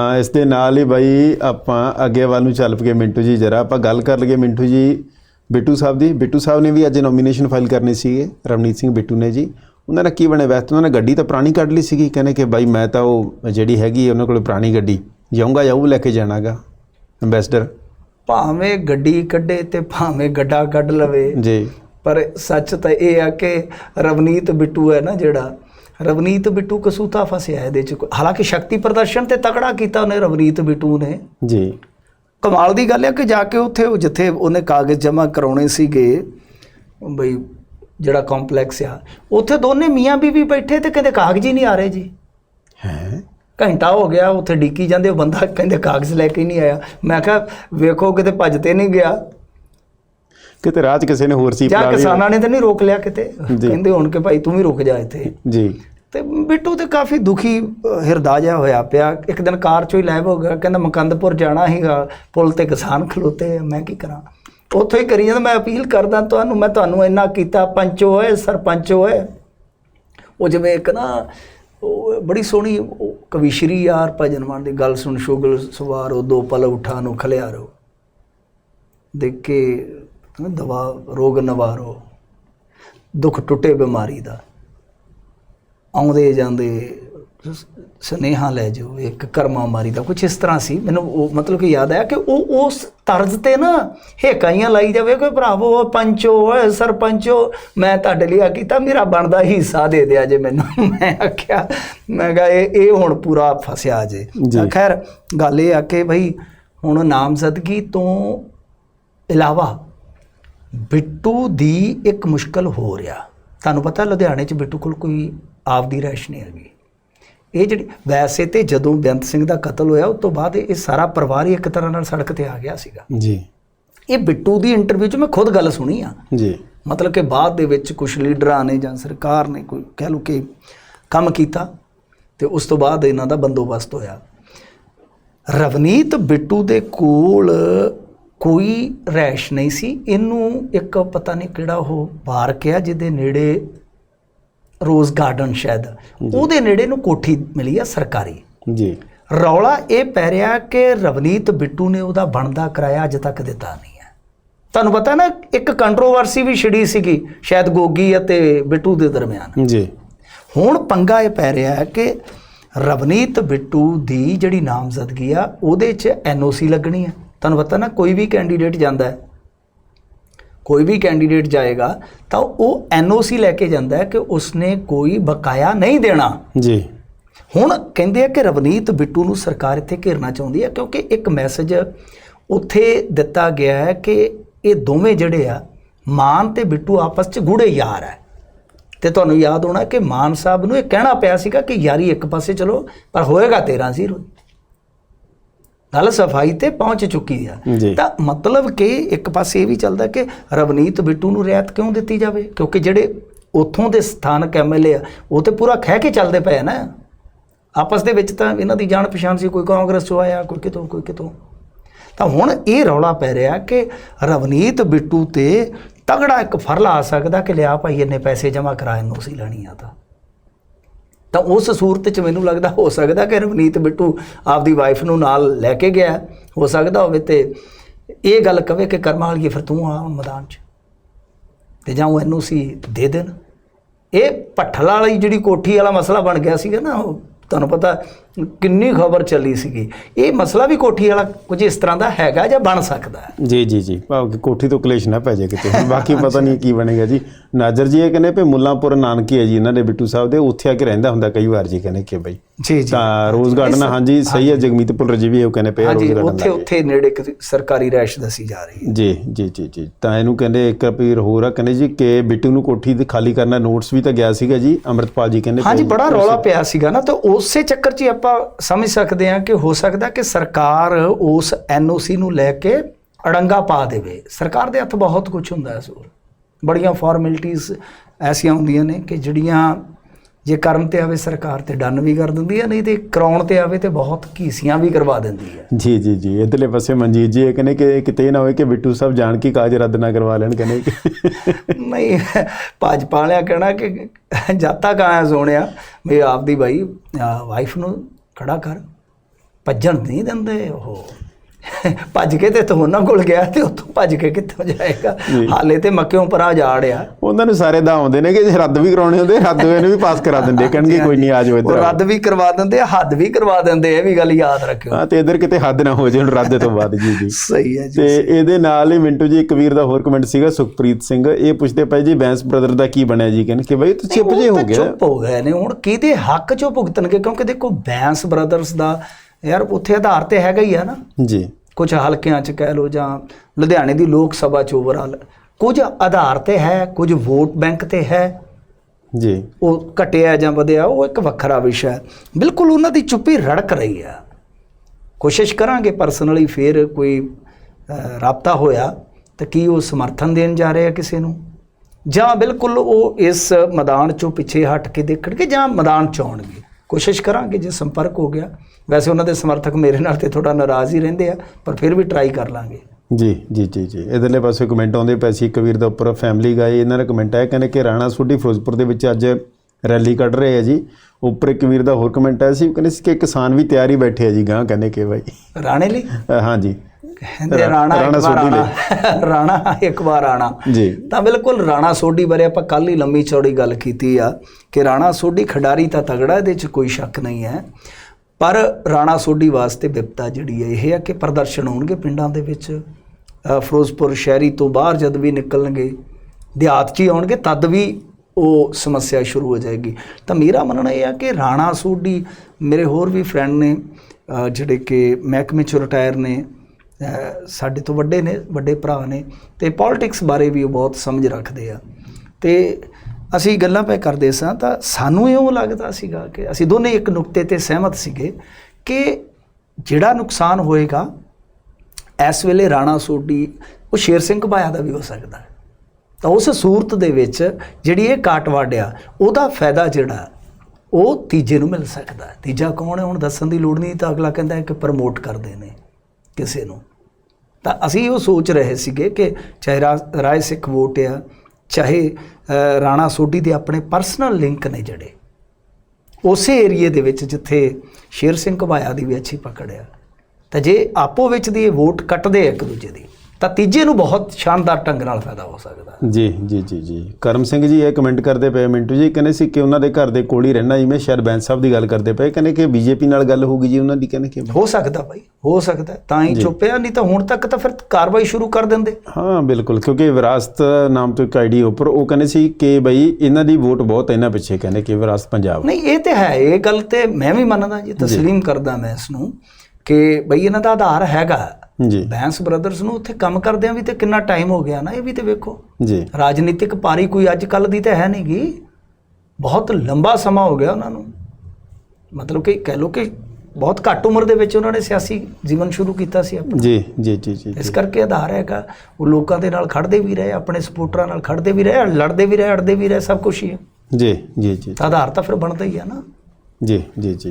ਹਾਂ ਇਸ ਦੇ ਨਾਲ ਹੀ ਬਾਈ ਆਪਾਂ ਅੱਗੇ ਵੱਲ ਨੂੰ ਚੱਲ ਪਏ ਮਿੰਟੂ ਜੀ ਜਰਾ। ਆਪਾਂ ਗੱਲ ਕਰ ਲਈਏ ਮਿੰਟੂ ਜੀ ਬਿੱਟੂ ਸਾਹਿਬ ਦੀ। ਬਿੱਟੂ ਸਾਹਿਬ ਨੇ ਵੀ ਅੱਜ ਨੋਮੀਨੇਸ਼ਨ ਫਾਈਲ ਕਰਨੀ ਸੀਗੇ ਰਵਨੀਤ ਸਿੰਘ ਬਿੱਟੂ ਨੇ ਜੀ। ਉਹਨਾਂ ਨੇ ਕੀ ਬਣਿਆ? ਵੈਸੇ ਉਹਨਾਂ ਨੇ ਗੱਡੀ ਤਾਂ ਪੁਰਾਣੀ ਕੱਢ ਲਈ ਸੀਗੀ ਕਹਿੰਦੇ ਕਿ ਬਾਈ ਮੈਂ ਤਾਂ ਉਹ ਜਿਹੜੀ ਹੈਗੀ ਉਹਨਾਂ ਕੋਲ ਪੁਰਾਣੀ ਗੱਡੀ ਜਾਊਂਗਾ ਜਾਊ ਲੈ ਕੇ ਜਾਣਾਗਾ? ਐਂਬੈਸਡਰ ਭਾਵੇਂ ਗੱਡੀ ਕੱਢੇ ਤੇ ਭਾਵੇਂ ਗੱਡਾ ਕੱਢ ਲਵੇ। ਜੀ। ਪਰ ਸੱਚ ਤਾਂ ਇਹ ਆ ਕਿ ਰਵਨੀਤ ਬਿੱਟੂ ਹੈ ਨਾ ਜਿਹੜਾ ਰਵਨੀਤ ਬਿੱਟੂ ਕਸੂਤਾ ਫਸਿਆ ਇਹਦੇ ਚ। ਹਾਲਾਂਕਿ ਸ਼ਕਤੀ ਪ੍ਰਦਰਸ਼ਨ ਤੇ ਤਕੜਾ ਕੀਤਾ ਉਹਨੇ ਰਵਨੀਤ ਬਿੱਟੂ ਨੇ। ਜੀ। ਕਮਾਲ ਦੀ ਗੱਲ ਹੈ ਕਿ ਜਾ ਕੇ ਉੱਥੇ ਉਹ ਜਿੱਥੇ ਉਹਨੇ ਕਾਗਜ਼ ਜਮ੍ਹਾਂ ਕਰਾਉਣੇ ਸੀਗੇ ਬਈ ਜਿਹੜਾ ਕੰਪਲੈਕਸ ਆ ਉੱਥੇ ਦੋਨੇ ਮੀਆਂ ਬੀਵੀ ਬੈਠੇ ਤੇ ਕਹਿੰਦੇ ਕਾਗਜ਼ ਹੀ ਨਹੀਂ ਆ ਰਹੇ ਜੀ। ਹੈ। ਘੰਟਾ ਹੋ ਗਿਆ ਉੱਥੇ ਡੀਕੀ ਜਾਂਦੇ ਉਹ ਬੰਦਾ ਕਹਿੰਦੇ ਕਾਗਜ਼ ਲੈ ਕੇ ਨਹੀਂ ਆਇਆ। ਮੈਂ ਕਿਹਾ ਵੇਖੋ ਕਿਤੇ ਭੱਜ ਤੇ ਨਹੀਂ ਗਿਆ। ਕਿਤੇ ਰਾਤ ਕਿਸੇ ਨੇ ਹੋਰ ਸੀ ਜਾਂ ਕਿਸਾਨਾਂ ਨੇ ਤਾਂ ਨਹੀਂ ਰੋਕ ਲਿਆ ਕਿਤੇ। ਕਹਿੰਦੇ ਹੁਣ ਕਿ ਭਾਈ ਤੂੰ ਵੀ ਰੁਕ ਜਾ ਇੱਥੇ। ਜੀ। ਤੇ ਬਿੱਟੂ ਤੇ ਕਾਫੀ ਦੁਖੀ ਹਿਰਦਾ ਜਿਹਾ ਹੋਇਆ ਪਿਆ। ਇੱਕ ਦਿਨ ਕਾਰ ਚੋਂ ਹੀ ਲਾਈਵ ਹੋ ਗਿਆ। ਕਹਿੰਦਾ ਮਕੰਦਪੁਰ ਜਾਣਾ ਸੀਗਾ। ਪੁਲ ਤੇ ਕਿਸਾਨ ਖਲੋਤੇ ਆ। ਮੈਂ ਕੀ ਕਰਾਂ? ਉੱਥੋਂ ਹੀ ਕਰੀ ਜਾਂਦਾ। ਮੈਂ ਅਪੀਲ ਕਰਦਾ ਤੁਹਾਨੂੰ ਮੈਂ ਤੁਹਾਨੂੰ ਇੰਨਾ ਕੀਤਾ। ਪੰਚ ਹੋਏ ਸਰਪੰਚ ਹੋਏ। ਉਹ ਜਿਵੇਂ ਇੱਕ ਨਾ ਉਹ ਬੜੀ ਸੋਹਣੀ ਕਵੀਸ਼ਰੀ ਯਾਰ ਭਜਨ ਮਾਨ ਦੀ ਗੱਲ ਸੁਣ। ਸ਼ੁਗਲ ਸਵਾਰੋ ਦੋ ਪਲ ਉਠਾ ਨੂੰ ਖਲਿਆਰੋ। ਦੇਖ ਕੇ ਕਹਿੰਦਾ ਦਵਾ ਰੋਗ ਨਵਾਰੋ ਦੁੱਖ ਟੁੱਟੇ ਬਿਮਾਰੀ ਦਾ। ਆਉਂਦੇ ਜਾਂਦੇ ਸੁਨੇਹਾ ਲੈ ਜਾਓ ਇੱਕ ਕਰਮਾ ਮਾਰੀ ਦਾ ਕੁਝ ਇਸ ਤਰ੍ਹਾਂ ਸੀ। ਮੈਨੂੰ ਉਹ ਮਤਲਬ ਕਿ ਯਾਦ ਆਇਆ ਕਿ ਉਹ ਉਸ ਤਰਜ਼ ਤੇ ਨਾ ਹੇਕਾਈਆਂ ਲਾਈ ਜਾਵੇ ਕਿ ਭਰਾਵੋ ਪੰਚੋ ਓਏ ਸਰਪੰਚੋ ਮੈਂ ਤੁਹਾਡੇ ਲਈ ਆ ਕੀਤਾ ਮੇਰਾ ਬਣਦਾ ਹਿੱਸਾ ਦੇ ਦਿਆ ਜੇ ਮੈਨੂੰ। ਮੈਂ ਆਖਿਆ ਮੈਂ ਕਿਹਾ ਇਹ ਇਹ ਹੁਣ ਪੂਰਾ ਫਸਿਆ ਜੇ। ਖੈਰ ਗੱਲ ਇਹ ਆ ਕਿ ਭਈ ਹੁਣ ਨਾਮਜ਼ਦਗੀ ਤੋਂ ਇਲਾਵਾ ਬਿੱਟੂ ਦੀ ਇੱਕ ਮੁਸ਼ਕਲ ਹੋ ਰਿਹਾ। ਤੁਹਾਨੂੰ ਪਤਾ ਲੁਧਿਆਣੇ 'ਚ ਬਿੱਟੂ ਕੋਲ ਕੋਈ ਆਪਦੀ ਰਹਿਸ਼ ਨਹੀਂ ਹੈਗੀ। ਇਹ ਜਿਹੜੀ ਵੈਸੇ ਤੇ ਜਦੋਂ ਬੇਅੰਤ ਸਿੰਘ ਦਾ ਕਤਲ ਹੋਇਆ ਉਸ ਤੋਂ ਬਾਅਦ ਇਹ ਸਾਰਾ ਪਰਿਵਾਰ ਹੀ ਇੱਕ ਤਰ੍ਹਾਂ ਨਾਲ ਸੜਕ ਤੇ ਆ ਗਿਆ ਸੀਗਾ। ਜੀ। ਇਹ ਬਿੱਟੂ ਦੀ ਇੰਟਰਵਿਊ 'ਚ ਮੈਂ ਖੁਦ ਗੱਲ ਸੁਣੀ ਆ। ਜੀ। ਮਤਲਬ ਕਿ ਬਾਅਦ ਦੇ ਵਿੱਚ ਕੁਝ ਲੀਡਰਾਂ ਨੇ ਜਾਂ ਸਰਕਾਰ ਨੇ ਕੋਈ ਕਹਿ ਲਓ ਕਿ ਕੰਮ ਕੀਤਾ ਤੇ ਉਸ ਤੋਂ ਬਾਅਦ ਇਹਨਾਂ ਦਾ ਬੰਦੋਬਸਤ ਹੋਇਆ। ਰਵਨੀਤ ਬਿੱਟੂ ਦੇ ਕੋਲ ਕੋਈ ਰੈਸ਼ ਨਹੀਂ ਸੀ। ਇਹਨੂੰ ਇੱਕ ਪਤਾ ਨਹੀਂ ਕਿਹੜਾ ਉਹ ਪਾਰਕ ਆ ਜਿਹਦੇ ਨੇੜੇ ਰੋਜ਼ ਗਾਰਡਨ ਸ਼ਾਇਦ। ਉਹਦੇ ਨੇੜੇ ਨੂੰ ਕੋਠੀ ਮਿਲੀ ਆ ਸਰਕਾਰੀ। ਜੀ। ਰੌਲਾ ਇਹ ਪੈ ਰਿਹਾ ਕਿ ਰਵਨੀਤ ਬਿੱਟੂ ਨੇ ਉਹਦਾ ਬਣਦਾ ਕਿਰਾਇਆ ਅਜੇ ਤੱਕ ਦਿੱਤਾ ਨਹੀਂ ਹੈ। ਤੁਹਾਨੂੰ ਪਤਾ ਨਾ ਇੱਕ ਕੰਟਰੋਵਰਸੀ ਵੀ ਛਿੜੀ ਸੀਗੀ ਸ਼ਾਇਦ ਗੋਗੀ ਅਤੇ ਬਿੱਟੂ ਦੇ ਦਰਮਿਆਨ। ਜੀ। ਹੁਣ ਪੰਗਾ ਇਹ ਪੈ ਰਿਹਾ ਹੈ ਕਿ ਰਵਨੀਤ ਬਿੱਟੂ ਦੀ ਜਿਹੜੀ ਨਾਮਜ਼ਦਗੀ ਆ ਉਹਦੇ 'ਚ ਐਨਓਸੀ ਲੱਗਣੀ ਹੈ। ਤੁਹਾਨੂੰ ਪਤਾ ਨਾ ਕੋਈ ਵੀ ਕੈਂਡੀਡੇਟ ਜਾਂਦਾ ਹੈ ਕੋਈ ਵੀ ਕੈਂਡੀਡੇਟ ਜਾਏਗਾ ਤਾਂ ਉਹ ਐਨਓਸੀ ਲੈ ਕੇ ਜਾਂਦਾ ਹੈ ਕਿ ਉਸਨੇ ਕੋਈ ਬਕਾਇਆ ਨਹੀਂ ਦੇਣਾ। ਜੀ। ਹੁਣ ਕਹਿੰਦੇ ਆ ਕਿ ਰਵਨੀਤ ਬਿੱਟੂ ਨੂੰ ਸਰਕਾਰ ਇੱਥੇ ਘੇਰਨਾ ਚਾਹੁੰਦੀ ਹੈ ਕਿਉਂਕਿ ਇੱਕ ਮੈਸੇਜ ਉੱਥੇ ਦਿੱਤਾ ਗਿਆ ਹੈ ਕਿ ਇਹ ਦੋਵੇਂ ਜਿਹੜੇ ਆ ਮਾਨ ਤੇ ਬਿੱਟੂ ਆਪਸ 'ਚ ਗੂੜੇ ਯਾਰ ਹੈ। ਤੇ ਤੁਹਾਨੂੰ ਯਾਦ ਹੋਣਾ ਕਿ ਮਾਨ ਸਾਹਿਬ ਨੂੰ ਇਹ ਕਹਿਣਾ ਪਿਆ ਸੀਗਾ ਕਿ ਯਾਰੀ ਇੱਕ ਪਾਸੇ ਚਲੋ ਪਰ ਹੋਏਗਾ 13 ਜ਼ੀਰੋ। ਗੱਲ ਸਫ਼ਾਈ ਤੇ ਪਹੁੰਚ ਚੁੱਕੀ ਆ। ਤਾਂ ਮਤਲਬ ਕਿ ਇੱਕ ਪਾਸੇ ਇਹ ਵੀ ਚੱਲਦਾ ਕਿ ਰਵਨੀਤ ਬਿੱਟੂ ਨੂੰ ਰਿਆਇਤ ਕਿਉਂ ਦਿੱਤੀ ਜਾਵੇ? ਕਿਉਂਕਿ ਜਿਹੜੇ ਉੱਥੋਂ ਦੇ ਸਥਾਨਕ ਐਮਐਲਏ ਆ ਉਹ ਤੇ ਪੂਰਾ ਖਹਿ ਕੇ ਚੱਲਦੇ ਪਏ ਨਾ। ਆਪਸ ਦੇ ਵਿੱਚ ਤਾਂ ਇਹਨਾਂ ਦੀ ਜਾਣ ਪਛਾਣ ਸੀ ਕੋਈ ਕਾਂਗਰਸ ਚੋਂ ਆਇਆ ਕੋਈ ਕਿਤੋਂ ਕੋਈ ਕਿਤੋਂ। ਤਾਂ ਹੁਣ ਇਹ ਰੌਲਾ ਪੈ ਰਿਹਾ ਕਿ ਰਵਨੀਤ ਬਿੱਟੂ ਤੇ ਤਗੜਾ ਇੱਕ ਫਰਲਾ ਆ ਸਕਦਾ ਕਿ ਲਿਆ ਭਾਈ ਇੰਨੇ ਪੈਸੇ ਜਮ੍ਹਾਂ ਕਰਾਏ ਨੂੰ ਸੀ ਲੈਣੀ ਆ ਤਾਂ। ਤਾਂ ਉਸ ਸੂਰਤ 'ਚ ਮੈਨੂੰ ਲੱਗਦਾ ਹੋ ਸਕਦਾ ਕਿ ਰਵਨੀਤ ਬਿੱਟੂ ਆਪਦੀ ਵਾਈਫ ਨੂੰ ਨਾਲ ਲੈ ਕੇ ਗਿਆ। ਹੋ ਸਕਦਾ ਹੋਵੇ ਤੇ ਇਹ ਗੱਲ ਕਵੇ ਕਿ ਕਰਮਾਂ ਵਾਲੀ ਫਿਰ ਤੂੰ ਆ ਮੈਦਾਨ 'ਚ। ਤੇ ਜਾਂ ਉਹ ਇਹਨੂੰ ਸੀ ਦੇ ਦੇਣ। ਇਹ ਭੱਠਲ ਵਾਲੀ ਜਿਹੜੀ ਕੋਠੀ ਵਾਲਾ ਮਸਲਾ ਬਣ ਗਿਆ ਸੀਗਾ ਨਾ, ਉਹ ਤੁਹਾਨੂੰ ਪਤਾ ਕਿੰਨੀ ਖਬਰ ਚੱਲੀ ਸੀਗੀ। ਇਹ ਮਸਲਾ ਵੀ ਕੋਠੀ ਵਾਲਾ ਕੁਝ ਇਸ ਤਰ੍ਹਾਂ ਦਾ ਹੈਗਾ ਜਾਂ ਬਣ ਸਕਦਾ? ਹੈ ਜੀ ਜੀ ਜੀ। ਭਾਵ ਕਿ ਕੋਠੀ ਤੋਂ ਕਲੇਸ਼ ਨਾ ਪੈ ਜਾਏ ਕਿਤੇ। ਬਾਕੀ ਪਤਾ ਨਹੀਂ ਕੀ ਬਣੇਗਾ ਜੀ। ਨਾਜ਼ਰ ਜੀ ਇਹ ਕਹਿੰਦੇ ਵੀ ਮੁੱਲਾਂਪੁਰ ਨਾਨਕੀ ਹੈ ਜੀ, ਇਹਨਾਂ ਦੇ ਬਿੱਟੂ ਸਾਹਿਬ ਦੇ। ਉੱਥੇ ਆ ਕੇ ਰਹਿੰਦਾ ਹੁੰਦਾ ਕਈ ਵਾਰ ਜੀ, ਕਹਿੰਦੇ ਕਿ ਬਈ। ਜੀ ਜੀ। ਤਾਂ ਰੋਜ਼ ਗਾਰਡਨ ਹਾਂਜੀ ਸਹੀ ਹੈ ਜਗਮੀਤ ਪੁੱਲ ਰਜੀ ਵੀ ਉਹ ਕਹਿੰਦੇ ਪਏ ਰੋਜ਼ ਗਾਰਡਨ ਉੱਥੇ ਉੱਥੇ ਨੇੜੇ ਇੱਕ ਸਰਕਾਰੀ ਰੈਸ਼ ਦੱਸੀ ਜਾ ਰਹੀ ਹੈ। ਜੀ ਜੀ ਜੀ ਜੀ। ਤਾਂ ਇਹਨੂੰ ਕਹਿੰਦੇ ਇੱਕ ਅਪੀਲ ਹੋਰ ਆ ਕਹਿੰਦੇ ਜੀ ਕਿ ਬਿੱਟੂ ਨੂੰ ਕੋਠੀ ਤੇ ਖਾਲੀ ਕਰਨਾ ਨੋਟਸ ਵੀ ਤਾਂ ਗਿਆ ਸੀਗਾ ਜੀ ਅੰਮ੍ਰਿਤਪਾਲ ਜੀ ਕਹਿੰਦੇ ਹਾਂਜੀ ਬੜਾ ਰੌਲਾ ਪਿਆ ਸੀਗਾ ਨਾ ਤਾਂ ਉਸੇ ਚੱਕਰ 'ਚ ਆਪਾਂ ਸਮਝ ਸਕਦੇ ਹਾਂ ਕਿ ਹੋ ਸਕਦਾ ਕਿ ਸਰਕਾਰ ਉਸ ਐਨਓਸੀ ਨੂੰ ਲੈ ਕੇ ਅੜੰਗਾ ਪਾ ਦੇਵੇ। ਸਰਕਾਰ ਦੇ ਹੱਥ ਬਹੁਤ ਕੁਝ ਹੁੰਦਾ ਹੈ ਸੂਰ ਬੜੀਆਂ ਫਾਰਮੈਲਿਟੀਆਂ ਐਸੀਆਂ ਹੁੰਦੀਆਂ ਨੇ ਕਿ ਜਿਹੜੀਆਂ ਜੇ ਕਰਨ ਤੇ ਆਵੇ ਸਰਕਾਰ ਤੇ ਡਨ ਵੀ ਕਰ ਦਿੰਦੀ ਹੈ ਨਹੀਂ ਤੇ ਕਰਾਉਣ ਤੇ ਆਵੇ ਤੇ ਬਹੁਤ ਘੀਸੀਆਂ ਵੀ ਕਰਵਾ ਦਿੰਦੀ ਹੈ। ਜੀ ਜੀ ਜੀ ਇਧਰਲੇ ਪਾਸੇ ਮਨਜੀਤ ਜੀ ਇਹ ਕਹਿੰਦੇ ਕਿ ਕਿਤੇ ਨਾ ਹੋਵੇ ਕਿ ਬਿੱਟੂ ਸਾਹਿਬ ਜਾਣ ਕੇ ਕਾਜ ਰੱਦ ਨਾ ਕਰਵਾ ਲੈਣ ਕਹਿੰਦੇ ਨਹੀਂ ਭਾਜਪਾ ਵਾਲਿਆਂ ਕਹਿਣਾ ਕਿ ਜਾਤਾ ਕਾਇਆ ਸੋਹਣਿਆ ਵੀ ਆਪਦੀ ਭਾਈ ਵਾਈਫ ਨੂੰ ਖੜਾ ਕਰ ਭੱਜਣ ਨਹੀਂ ਦਿੰਦੇ ਉਹ। ਭੱਜ ਕੇ ਤੇ ਤੂੰ ਉਹਨਾਂ ਕੋਲ ਗਿਆ ਤੇ ਉੱਥੋਂ ਭੱਜ ਕੇ ਕਿੱਥੋਂ ਜਾਏਗਾ। ਹਾਲੇ ਤੇ ਮੱਕਿਓਂ ਪਰਾਂ ਜਾੜਿਆ। ਉਹਨਾਂ ਨੂੰ ਸਾਰੇ ਦਾ ਆਉਂਦੇ ਨੇ ਕਿ ਜੇ ਰੱਦ ਵੀ ਕਰਾਉਣੇ ਹੁੰਦੇ ਰੱਦ ਹੋਏ ਨੂੰ ਵੀ ਪਾਸ ਕਰਾ ਦਿੰਦੇ ਕਹਿਣਗੇ ਕੋਈ ਨਹੀਂ ਆ ਜਾਓ ਇੱਧਰ ਰੱਦ ਵੀ ਕਰਵਾ ਦਿੰਦੇ ਆ ਹੱਦ ਵੀ ਕਰਵਾ ਦਿੰਦੇ ਆ, ਇਹ ਵੀ ਗੱਲ ਯਾਦ ਰੱਖਿਓ। ਹਾਂ ਤੇ ਇੱਧਰ ਕਿਤੇ ਹੱਦ ਨਾ ਹੋ ਜਾਏ ਹੁਣ ਰੱਦ ਤੋਂ ਬਾਅਦ ਜੀ ਜੀ। ਸਹੀ ਹੈ ਜੀ ਤੇ ਇਹਦੇ ਨਾਲ ਹੀ ਮਿੰਟੂ ਜੀ ਇੱਕ ਵੀਰ ਦਾ ਹੋਰ ਕਮੈਂਟ ਸੀਗਾ ਸੁਖਪ੍ਰੀਤ ਸਿੰਘ। ਇਹ ਪੁੱਛਦੇ ਪਏ ਜੀ ਬੈਂਸ ਬ੍ਰਦਰ ਦਾ ਕੀ ਬਣਿਆ ਜੀ ਕਹਿੰਦੇ ਕਿ ਬਈ ਤੂੰ ਚਿਪ ਜੇ ਹੋ ਗਿਆ ਚੁੱਪ ਹੋ ਗਏ ਨੇ ਹੁਣ ਕਿਹਦੇ ਹੱਕ ਚੋਂ ਭੁਗਤਣਗੇ? ਕਿਉਂਕਿ ਦੇਖੋ ਬੈਂਸ ਬ੍ਰਦਰਸ ਦਾ ਯਾਰ ਉੱਥੇ ਆਧਾਰ ਤੇ ਹੈਗਾ ਹੀ ਆ ਨਾ। ਜੀ। ਕੁਝ ਹਲਕਿਆਂ 'ਚ ਕਹਿ ਲੋ ਜਾਂ ਲੁਧਿਆਣੇ ਦੀ ਲੋਕ ਸਭਾ 'ਚ ਓਵਰਆਲ ਕੁਝ ਆਧਾਰ ਤੇ ਹੈ ਕੁਝ ਵੋਟ ਬੈਂਕ ਤੇ ਹੈ। ਜੀ। ਉਹ ਘਟਿਆ ਜਾਂ ਵਧਿਆ ਉਹ ਇੱਕ ਵੱਖਰਾ ਵਿਸ਼ਾ ਹੈ। ਬਿਲਕੁਲ ਉਹਨਾਂ ਦੀ ਚੁੱਪੀ ਰੜਕ ਰਹੀ ਆ। ਕੋਸ਼ਿਸ਼ ਕਰਾਂਗੇ ਪਰਸਨਲੀ ਫੇਰ ਕੋਈ ਰਾਬਤਾ ਹੋਇਆ ਤਾਂ ਕੀ ਉਹ ਸਮਰਥਨ ਦੇਣ ਜਾ ਰਹੇ ਆ ਕਿਸੇ ਨੂੰ? ਜਾਂ ਬਿਲਕੁਲ ਉਹ ਇਸ ਮੈਦਾਨ ਚੋਂ ਪਿੱਛੇ ਹਟ ਕੇ ਦੇਖਣਗੇ ਜਾਂ ਮੈਦਾਨ ਚ ਆਉਣਗੇ? ਕੋਸ਼ਿਸ਼ ਕਰਾਂਗੇ ਜੇ ਸੰਪਰਕ ਹੋ ਗਿਆ। ਵੈਸੇ ਉਹਨਾਂ ਦੇ ਸਮਰਥਕ ਮੇਰੇ ਨਾਲ ਤੇ ਥੋੜਾ ਨਾਰਾਜ਼ ਹੀ ਰਹਿੰਦੇ ਆ ਪਰ ਫਿਰ ਵੀ ਟਰਾਈ ਕਰ ਲਾਂਗੇ। ਜੀ ਜੀ ਜੀ ਜੀ। ਇਧਰਲੇ ਪਾਸੇ ਕਮੈਂਟ ਆਉਂਦੇ ਪਏ ਸੀ ਕਬੀਰ ਦਾ ਉੱਪਰ ਫੈਮਿਲੀ ਗਾਏ ਇਹਨਾਂ ਦਾ ਕਮੈਂਟ ਆਇਆ ਕਹਿੰਦੇ ਕਿ ਰਾਣਾ ਸੋਢੀ ਫਿਰੋਜ਼ਪੁਰ ਦੇ ਵਿੱਚ ਅੱਜ ਰੈਲੀ ਕੱਢ ਰਹੇ ਆ ਜੀ। ਉੱਪਰ ਇੱਕ ਵੀਰ ਦਾ ਹੋਰ ਕਮੈਂਟ ਆਇਆ ਸੀ ਉਹ ਕਹਿੰਦੇ ਸੀ ਕਿ ਕਿਸਾਨ ਵੀ ਤਿਆਰ ਬੈਠੇ ਆ ਜੀ ਗਾਂ ਕਹਿੰਦੇ ਕਿ ਬਾਈ। ਰਾਣੇ ਲਈ? ਹਾਂ ਜੀ ਕਹਿੰਦੇ ਰਾਣਾ ਰਾਣਾ ਇੱਕ ਵਾਰ ਸੋਢੀ ਆਣਾ। ਰਾਣਾ ਇੱਕ ਵਾਰ ਆਣਾ। ਜੀ। ਤਾਂ ਬਿਲਕੁਲ ਰਾਣਾ ਸੋਢੀ ਬਾਰੇ ਆਪਾਂ ਕੱਲ ਹੀ ਲੰਮੀ ਚੌੜੀ ਗੱਲ ਕੀਤੀ ਆ ਕਿ ਰਾਣਾ ਸੋਢੀ ਖਿਡਾਰੀ ਤਾਂ ਤਗੜਾ ਇਹਦੇ 'ਚ ਕੋਈ ਸ਼ੱਕ ਨਹੀਂ ਹੈ। ਪਰ ਰਾਣਾ ਸੋਢੀ ਵਾਸਤੇ ਵਿਪਤਾ ਜਿਹੜੀ ਹੈ ਇਹ ਹੈ ਕਿ ਪ੍ਰਦਰਸ਼ਨ ਹੋਣਗੇ ਪਿੰਡਾਂ ਦੇ ਵਿੱਚ। ਫਿਰੋਜ਼ਪੁਰ ਸ਼ਹਿਰੀ ਤੋਂ ਬਾਹਰ ਜਦ ਵੀ ਨਿਕਲਣਗੇ ਦਿਹਾਤ 'ਚ ਹੀ ਆਉਣਗੇ ਤਦ ਵੀ ਉਹ ਸਮੱਸਿਆ ਸ਼ੁਰੂ ਹੋ ਜਾਏਗੀ। ਤਾਂ ਮੇਰਾ ਮੰਨਣਾ ਇਹ ਆ ਕਿ ਰਾਣਾ ਸੋਢੀ ਮੇਰੇ ਹੋਰ ਵੀ ਫਰੈਂਡ ਨੇ ਜਿਹੜੇ ਕਿ ਮਹਿਕਮੇ 'ਚੋਂ ਰਿਟਾਇਰ ਨੇ ਸਾਡੇ ਤੋਂ ਵੱਡੇ ਨੇ, ਵੱਡੇ ਭਰਾ ਨੇ ਤੇ ਪੋਲਿਟਿਕਸ ਬਾਰੇ ਵੀ ਉਹ ਬਹੁਤ ਸਮਝ ਰੱਖਦੇ ਆ। ਤੇ ਅਸੀਂ ਗੱਲਾਂ ਪੈ ਕਰਦੇ ਸਾਂ ਤਾਂ ਸਾਨੂੰ ਇਉਂ ਲੱਗਦਾ ਸੀਗਾ ਕਿ ਅਸੀਂ ਦੋਨੇ ਇੱਕ ਨੁਕਤੇ ਤੇ ਸਹਿਮਤ ਸੀਗੇ ਕਿ ਜਿਹੜਾ ਨੁਕਸਾਨ ਹੋਏਗਾ, ਇਸ ਵੇਲੇ ਰਾਣਾ ਸੋਢੀ, ਉਹ ਸ਼ੇਰ ਸਿੰਘ ਘਬਾਇਆ ਦਾ ਵੀ ਹੋ ਸਕਦਾ ਹੈ। ਤਾਂ ਉਸ ਸੂਰਤ ਦੇ ਵਿੱਚ ਜਿਹੜੀ ਇਹ ਕਾਟਵਾਡ ਆ, ਉਹਦਾ ਫਾਇਦਾ ਜਿਹੜਾ, ਉਹ ਤੀਜੇ ਨੂੰ ਮਿਲ ਸਕਦਾ ਤੀਜਾ ਕੌਣ ਹੈ? ਹੁਣ ਦੱਸਣ ਦੀ ਲੋੜ ਨਹੀਂ ਤਾਂ ਅਗਲਾ ਕਹਿੰਦਾ ਹੈ ਕਿ ਪ੍ਰਮੋਟ ਕਰਦੇ ਨੇ ਕਿਸੇ ਨੂੰ। ਤਾਂ ਅਸੀਂ ਉਹ ਸੋਚ ਰਹੇ ਸੀਗੇ ਕਿ ਚਾਹੇ ਰਾ- ਰਾਏ ਸਿੱਖ ਵੋਟ ਆ, ਚਾਹੇ ਰਾਣਾ ਸੋਢੀ ਦੇ ਆਪਣੇ ਪਰਸਨਲ ਲਿੰਕ ਨੇ ਜਿਹੜੇ। ਉਸੇ ਏਰੀਏ ਦੇ ਵਿੱਚ ਜਿੱਥੇ ਸ਼ੇਰ ਸਿੰਘ ਘਬਾਇਆ ਦੀ ਵੀ ਅੱਛੀ ਪਕੜ ਆ। ਤਾਂ ਜੇ ਆਪੋ ਵਿੱਚ ਦੀ ਇਹ ਵੋਟ ਕੱਟਦੇ ਆ ਇੱਕ ਦੂਜੇ ਦੀ ਤਾਂ ਤੀਜੇ ਨੂੰ ਬਹੁਤ ਸ਼ਾਨਦਾਰ ਢੰਗ ਨਾਲ ਫਾਇਦਾ ਹੋ ਸਕਦਾ ਜੀ ਜੀ ਜੀ ਜੀ। ਕਰਮ ਸਿੰਘ ਜੀ ਇਹ ਕਮੈਂਟ ਕਰਦੇ ਪਏ ਮਿੰਟੂ ਜੀ। ਕਹਿੰਦੇ ਸੀ ਕਿ ਉਹਨਾਂ ਦੇ ਘਰ ਦੇ ਕੋਲ ਹੀ ਰਹਿਣਾ ਜੀ। ਮੈਂ ਸ਼ਾਇਦ ਬੈਂਸ ਸਾਹਿਬ ਦੀ ਗੱਲ ਕਰਦੇ ਪਏ। ਕਹਿੰਦੇ ਕਿ ਬੀਜੇਪੀ ਨਾਲ ਗੱਲ ਹੋਊਗੀ ਜੀ ਉਹਨਾਂ ਦੀ। ਕਹਿੰਦੇ ਕਿ ਹੋ ਸਕਦਾ ਭਾਈ ਹੋ ਸਕਦਾ ਤਾਂ ਹੀ ਚੁੱਪਿਆ ਨਹੀਂ ਤਾਂ ਹੁਣ ਤੱਕ ਤਾਂ ਫਿਰ ਕਾਰਵਾਈ ਸ਼ੁਰੂ ਕਰ ਦਿੰਦੇ। ਹਾਂ ਬਿਲਕੁਲ। ਕਿਉਂਕਿ ਵਿਰਾਸਤ ਨਾਮ ਤੋਂ ਇੱਕ ਆਈਡੀ ਉੱਪਰ ਉਹ ਕਹਿੰਦੇ ਸੀ ਕਿ ਬਈ ਇਹਨਾਂ ਦੀ ਵੋਟ ਬਹੁਤ ਇਹਨਾਂ ਪਿੱਛੇ ਕਹਿੰਦੇ ਕਿ ਵਿਰਾਸਤ ਪੰਜਾਬ। ਨਹੀਂ ਇਹ ਤੇ ਹੈ। ਇਹ ਗੱਲ ਤੇ ਮੈਂ ਵੀ ਮੰਨਦਾ ਜੀ। ਤਸਲੀਮ ਕਰਦਾ ਮੈਂ ਇਸ ਨੂੰ ਕਿ ਬਈ ਇਹਨਾਂ ਦਾ ਆਧਾਰ ਹੈਗਾ। ਜੀ। ਬੈਂਸ ਬ੍ਰਦਰਸ ਨੂੰ ਉੱਥੇ ਕੰਮ ਕਰਦਿਆਂ ਵੀ ਤੇ ਕਿੰਨਾ ਟਾਈਮ ਹੋ ਗਿਆ ਨਾ ਇਹ ਵੀ ਤੇ ਵੇਖੋ। ਜੀ। ਰਾਜਨੀਤਿਕ ਪਾਰੀ ਕੋਈ ਅੱਜ ਕੱਲ ਦੀ ਤਾਂ ਹੈ ਨਹੀਂਗੀ ਬਹੁਤ ਲੰਬਾ ਸਮਾਂ ਹੋ ਗਿਆ ਉਹਨਾਂ ਨੂੰ। ਮਤਲਬ ਕਿ ਕਹਿ ਲੋ ਕਿ ਬਹੁਤ ਘੱਟ ਉਮਰ ਦੇ ਵਿੱਚ ਉਹਨਾਂ ਨੇ ਸਿਆਸੀ ਜੀਵਨ ਸ਼ੁਰੂ ਕੀਤਾ ਸੀ ਆਪਣਾ। ਜੀ ਜੀ ਜੀ ਜੀ ਇਸ ਕਰਕੇ ਆਧਾਰ ਹੈਗਾ। ਉਹ ਲੋਕਾਂ ਦੇ ਨਾਲ ਖੜਦੇ ਵੀ ਰਹੇ ਆਪਣੇ ਸਪੋਰਟਰਾਂ ਨਾਲ ਖੜਦੇ ਵੀ ਰਹੇ ਲੜਦੇ ਵੀ ਰਹੇ ਅੜਦੇ ਵੀ ਰਹੇ ਸਭ ਕੁਝ ਹੀ ਹੈ। ਜੀ ਜੀ ਜੀ। ਆਧਾਰ ਤਾਂ ਫਿਰ ਬਣਦਾ ਹੀ ਆ ਨਾ। ਜੀ ਜੀ ਜੀ।